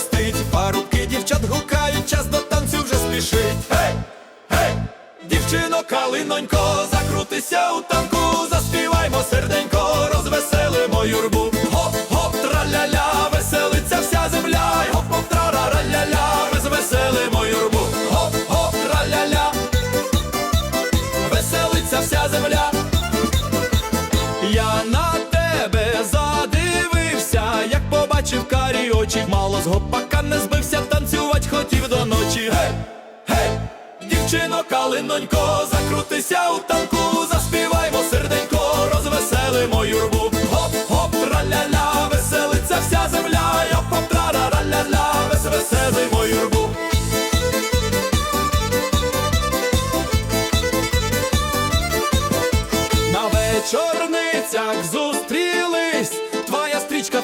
шелестить, парубки дівчат гукають, час до танцю вже спішить. Гей, гей, дівчино, калинонько, закрутися у танку, очі, мало з гопака не збився, танцювать хотів до ночі. Гей, гей, дівчино, калинонько, закрутися у танку, заспіваймо серденько, розвеселимо юрбу. Гоп, гоп, траля-ля, веселиться вся земля, йоп, хоп, тра-ра-ля-ля, веселимо юрбу. На вечорницях зустрілись,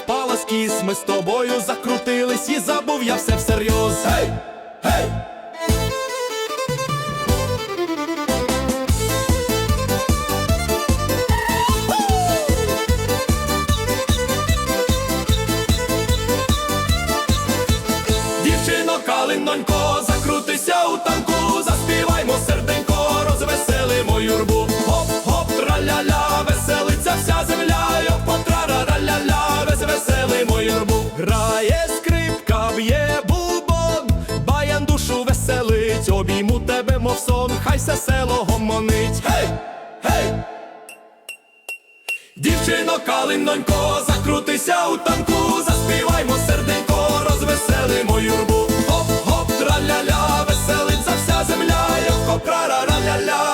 твоя стрічка впала з кіс, ми з тобою закрутились і забув я все всерйоз. Гей, гей! Дівчино, калинонько, закрутися у танку, все село гомонить. Гей! Гей! Дівчино, калинонько, закрутися у танку, заспіваймо серденько, розвеселимо юрбу. Хоп-хоп, траля-ля, веселиться вся земля, йо хоп, ра ля ля